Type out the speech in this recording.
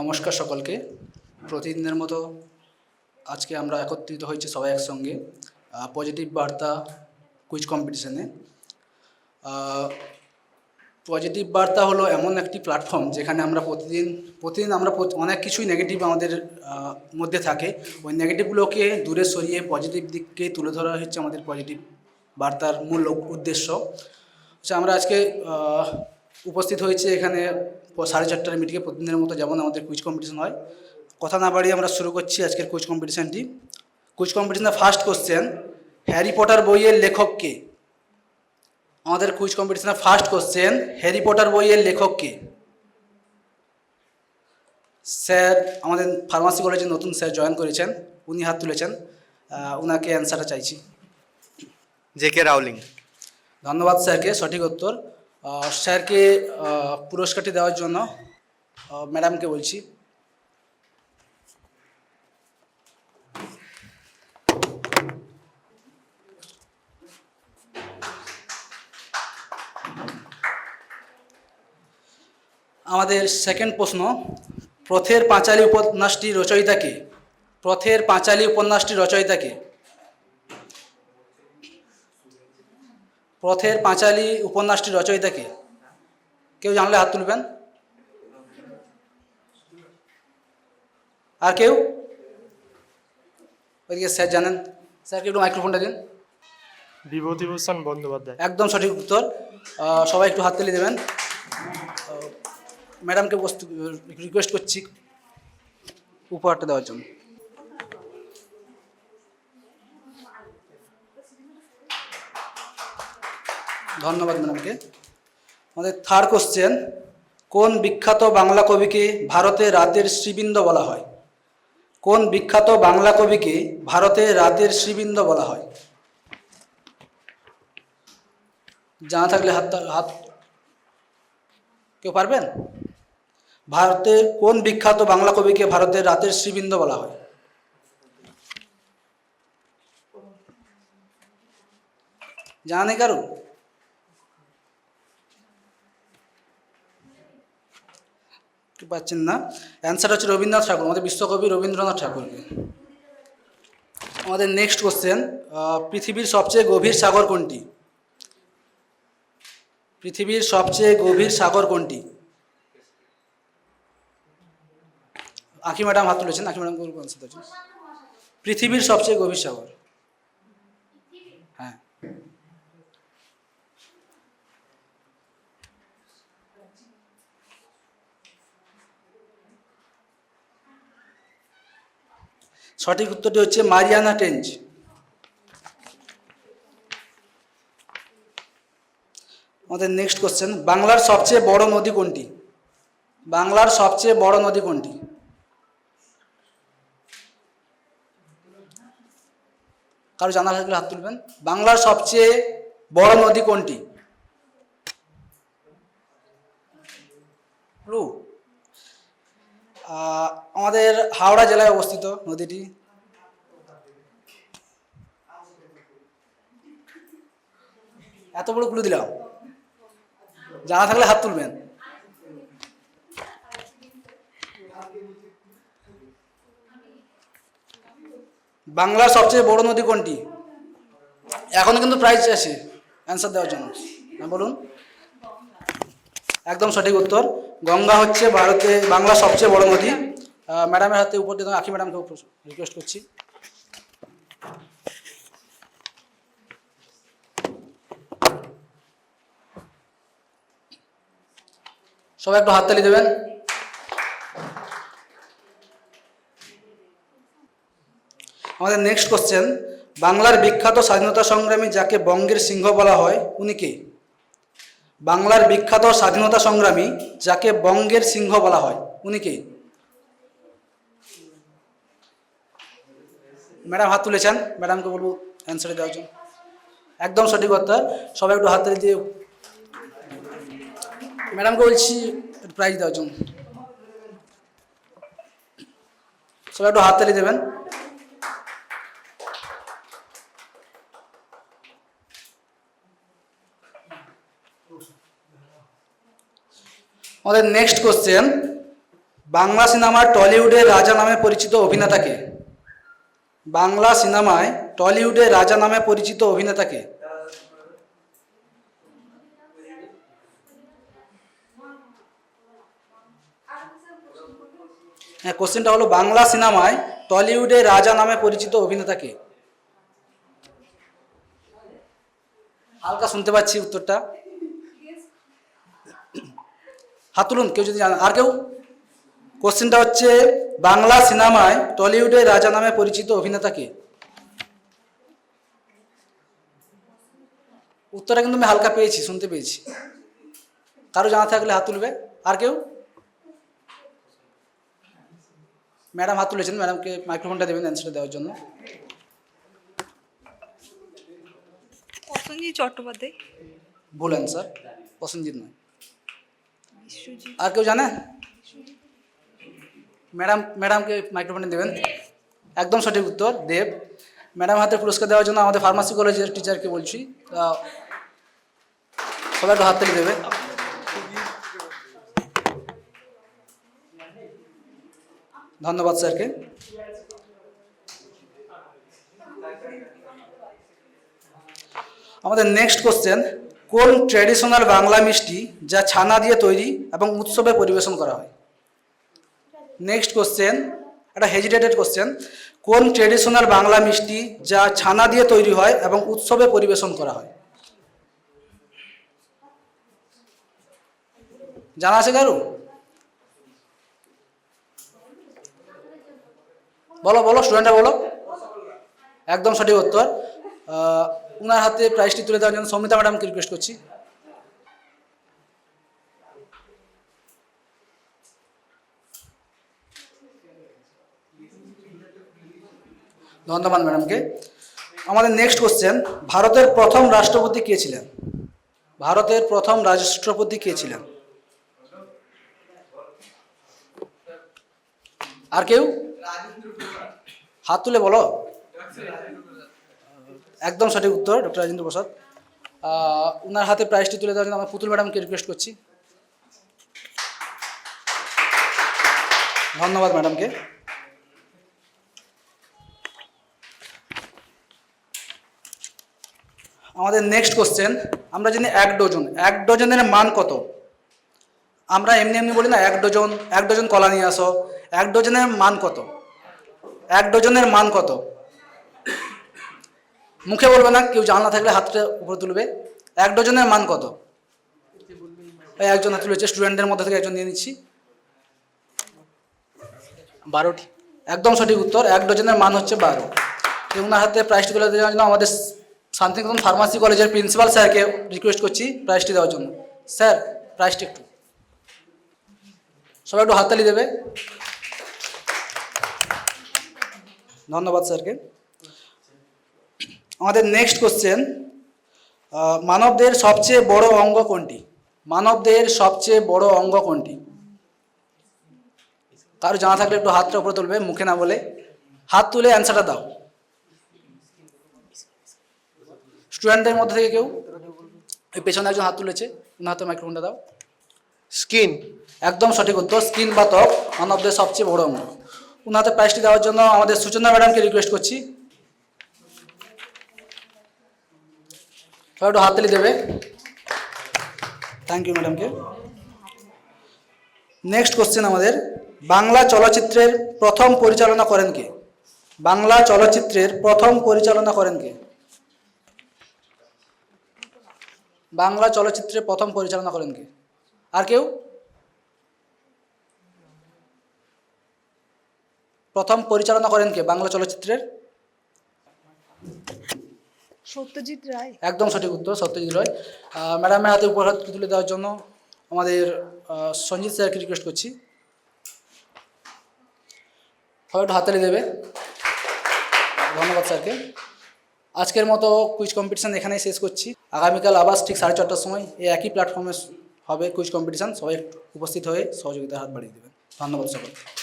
নমস্কার সকলকে। প্রতিদিনের মতো আজকে আমরা একত্রিত হয়েছি সবাই একসঙ্গে পজিটিভ বার্তা কুইজ কম্পিটিশনে পজিটিভ বার্তা হলো এমন একটি প্ল্যাটফর্ম যেখানে আমরা প্রতিদিন প্রতিদিন আমরা অনেক কিছুই নেগেটিভ আমাদের মধ্যে থাকে। ওই নেগেটিভগুলোকে দূরে সরিয়ে পজিটিভ দিককে তুলে ধরা হচ্ছে আমাদের পজিটিভ বার্তার মূল উদ্দেশ্য। আচ্ছা আমরা আজকে উপস্থিত হয়েছে এখানে সাড়ে চারটার মিটিংয়ে প্রতিদিনের মতো যেমন আমাদের কুইজ কম্পিটিশন হয়। কথা না বাড়িয়ে আমরা শুরু করছি আজকের কুইজ কম্পিটিশনটি কুইজ কম্পিটিশনের ফার্স্ট কোশ্চেন হ্যারি পটার বইয়ের লেখক কে আমাদের কুইজ কম্পিটিশনের ফার্স্ট কোশ্চেন হ্যারি পটার বইয়ের লেখক কে স্যার আমাদের ফার্মাসি কলেজে নতুন স্যার জয়েন করেছেন। উনি হাত তুলেছেন। ওনাকে অ্যান্সারটা চাইছি। জে কে রাউলিং ধন্যবাদ স্যারকে সঠিক উত্তর। স্যারকে পুরস্কারটি দেওয়ার জন্য ম্যাডামকে বলছি। আমাদের সেকেন্ড প্রশ্ন পথের পাঁচালী উপন্যাসটি রচয়িতা কে? পথের পাঁচালী উপন্যাসটি রচয়িতা পথের পাঁচালী উপন্যাসটি রচয়িতা কে? কেউ জানলে হাত তুলবেন? আর কেউ? ওইদিকে স্যার জানেন। স্যারকে একটু মাইক্রোফোনটা দিন। বিভূতিভূষণ বন্দ্যোপাধ্যায়। একদম সঠিক উত্তর। সবাই একটু হাততালি দেবেন। ম্যাডামকে বস্তু রিকোয়েস্ট করছি। উপহারটা দেওয়ার জন্য। ধন্যবাদ ম্যাডামকে আমাদের থার্ড কোশ্চেন কোন বিখ্যাত বাংলা কবিকে ভারতে রাতের শ্রীবৃন্দ বলা হয়? কোন বিখ্যাত বাংলা কবিকে ভারতে রাতের শ্রীবৃন্দ বলা হয়? জানা থাকলে হাত হাত, কেউ পারবেন? ভারতের কোন বিখ্যাত বাংলা কবিকে ভারতের রাতের শ্রীবৃন্দ বলা হয়? জানা নেই কারও? কেউ পাচ্ছেন না। অ্যান্সার হচ্ছে রবীন্দ্রনাথ ঠাকুর, আমাদের বিশ্বকবি রবীন্দ্রনাথ ঠাকুরকে। আমাদের নেক্সট কোশ্চেন পৃথিবীর সবচেয়ে গভীর সাগর কোনটি? পৃথিবীর সবচেয়ে গভীর সাগর কোনটি? আঁকি ম্যাডাম হাত তুলেছেন আঁকি ম্যাডাম। পৃথিবীর সবচেয়ে গভীর সাগর। সঠিক উত্তরটি হচ্ছে মারিয়ানা টেঞ্জ। আমাদের নেক্সট কোশ্চেন বাংলার সবচেয়ে বড় নদী কোনটি? বাংলার সবচেয়ে বড় নদী কোনটি? কারও জানা থাকলে হাত তুলবেন। বাংলার সবচেয়ে বড় নদী কোনটি? আমাদের হাওড়া জেলায় অবস্থিত নদীটি। এত বড় ক্লু দিলাম। জানা থাকলে হাত তুলবেন। বাংলার সবচেয়ে বড় নদী কোনটি? এখন কিন্তু প্রাইজ আছে অ্যান্সার দেওয়ার জন্য। বলুন। একদম সঠিক উত্তর। গঙ্গা হচ্ছে ভারতে, বাংলার সবচেয়ে বড় নদী। ম্যাডামের হাতে উপর দিয়ে আখি ম্যাডামকে রিকোয়েস্ট করছি। সবাই একটু হাত হাততালি দেবেন। আমাদের নেক্সট কোশ্চেন বাংলার বিখ্যাত স্বাধীনতা সংগ্রামী যাকে বঙ্গের সিংহ বলা হয়, উনি কে? বাংলার বিখ্যাত স্বাধীনতা সংগ্রামী, যাকে বঙ্গের সিংহ বলা হয়। উনি কে? ম্যাডাম হাত তুলেছেন। ম্যাডামকে বলব অ্যান্সার দেওয়ার জন্য। একদম সঠিক কথা সবাই একটু হাততালি দিয়ে ম্যাডামকে বলছি প্রাইজ দেওয়ার জন্য। সবাই একটু হাততালি দেবেন। আমাদের নেক্সট কোশ্চেন বাংলা সিনেমার টলিউডের রাজা নামে পরিচিত অভিনেতাকে বাংলা সিনেমায় টলিউডে রাজা নামে পরিচিত অভিনেতাকে হ্যাঁ কোশ্চেনটা হলো বাংলা সিনেমায় টলিউডে রাজা নামে পরিচিত অভিনেতাকে হালকা শুনতে পাচ্ছি উত্তরটা। হাত তুলুন কেউ যদি জানে আর কেউ? কোশ্চেনটা হচ্ছে বাংলা সিনেমায় টলিউডে রাজা নামে পরিচিত অভিনেতাকে উত্তরটা কিন্তু আমি হালকা পেয়েছি শুনতে পেয়েছি। কারও জানা থাকলে হাত তুলবে আর কেউ? ম্যাডাম হাত তুলেছেন ম্যাডামকে মাইক্রোফোনটা দেবেন অ্যান্সারটা দেওয়ার জন্য। প্রসেনজিৎ চট্টোপাধ্যায়। ভুল অ্যান্সার প্রসেনজিৎ নয়। আর কেউ জানে? ম্যাডাম, ম্যাডামকে মাইক্রোফোনে দেবেন। একদম সঠিক উত্তর, দেব। ম্যাডাম হাতে পুরস্কার দেওয়ার জন্য আমাদের ফার্মাসি কলেজের টিচারকে বলছি। সবাই একটু হাততালি দেবে। ধন্যবাদ স্যারকে। আমাদের নেক্সট কোশ্চেন কোন ট্র্যাডিশনাল বাংলা মিষ্টি যা ছানা দিয়ে তৈরি এবং উৎসবে পরিবেশন করা হয়। নেক্সট কোশ্চেন একটা হেজিটেটেড কোশ্চেন কোন ট্র্যাডিশনাল বাংলা মিষ্টি যা ছানা দিয়ে তৈরি হয় এবং উৎসবে পরিবেশন করা হয়। জানা আছে কারু? বলো বলো স্টুডেন্টরা বলো। একদম সঠিক উত্তর উনার হাতে প্রাইজটি তুলে দেওয়ার জন্য সৌমিতা ম্যাডামকে রিকোয়েস্ট করছি। ধন্যবাদ ম্যাডামকে আমাদের নেক্সট কোশ্চেন ভারতের প্রথম রাষ্ট্রপতি কে ছিলেন? ভারতের প্রথম রাষ্ট্রপতি কে ছিলেন? আর কেউ? হাত তুলে বলো। একদম সঠিক উত্তর, ডক্টর রাজেন্দ্র প্রসাদ। ওনার হাতে প্রাইজটি তুলে দেওয়ার জন্য আমার পুতুল ম্যাডামকে রিকোয়েস্ট করছি। ধন্যবাদ ম্যাডামকে আমাদের নেক্সট কোশ্চেন আমরা জানি এক ডজন এক ডজনের মান কত? আমরা এমনি এমনি বলি না, এক ডজন এক ডজন কলা নিয়ে আসো। এক ডজনের মান কত? এক ডজনের মান কত? মুখে বলবে না, কেউ জানা থাকলে হাতটা উপরে তুলবে। এক ডজনের মান কত? এই একজন তুলেছে, স্টুডেন্টদের মধ্যে থেকে একজন নিয়ে নিচ্ছি। বারোটি। একদম সঠিক উত্তর, এক ডজনের মান হচ্ছে বারো। ওনার হাতে প্রাইজটি তুলে দেওয়ার জন্য আমাদের শান্তিনিকেতন ফার্মাসি কলেজের প্রিন্সিপাল স্যারকে রিকোয়েস্ট করছি প্রাইজটি দেওয়ার জন্য। স্যার প্রাইজটি একটু। সবাই একটু হাততালি দেবে। ধন্যবাদ স্যারকে। আমাদের নেক্সট কোশ্চেন মানবদের সবচেয়ে বড় অঙ্গ কোনটি? মানবদের সবচেয়ে বড় অঙ্গ কোনটি? কারও জানা থাকলে একটু হাতটা উপরে তুলবে মুখে না বলে। হাত তুলে অ্যান্সারটা দাও। স্টুডেন্টদের মধ্যে থেকে কেউ? ওই পেছনে একজন হাত তুলেছে ওনার হাতে মাইক্রোফোনটা দাও। স্কিন একদম সঠিক উত্তর স্কিন বা ত্বক মানবদের সবচেয়ে বড় অঙ্গ। ওনার হাতে প্রাইজটি দেওয়ার জন্য আমাদের সূচনা ম্যাডামকে রিকোয়েস্ট করছি। সবাই একটু হাততালি দেবে। থ্যাংক ইউ ম্যাডামকে নেক্সট কোশ্চেন আমাদের, বাংলা চলচ্চিত্রের প্রথম পরিচালনা করেন কে? বাংলা চলচ্চিত্রের প্রথম পরিচালনা করেন কে? বাংলা চলচ্চিত্রের প্রথম পরিচালনা করেন কে? আর কেউ? প্রথম পরিচালনা করেন কে বাংলা চলচ্চিত্রের? সত্যজিৎ রায়? একদম সঠিক উত্তর, সত্যজিৎ রায়। ম্যাডামের হাতে উপহার তুলে দেওয়ার জন্য আমাদের সঞ্জিত স্যারকে রিকোয়েস্ট করছি। সবাই একটু হাততালি দেবে। ধন্যবাদ স্যারকে। আজকের মতো কুইজ কম্পিটিশান এখানেই শেষ করছি। আগামীকাল আবার ঠিক সাড়ে চারটার সময় এই একই প্ল্যাটফর্মে হবে কুইজ কম্পিটিশান সবাই উপস্থিত হয়ে সহযোগিতার হাত বাড়িয়ে দেবেন। ধন্যবাদ সকলকে।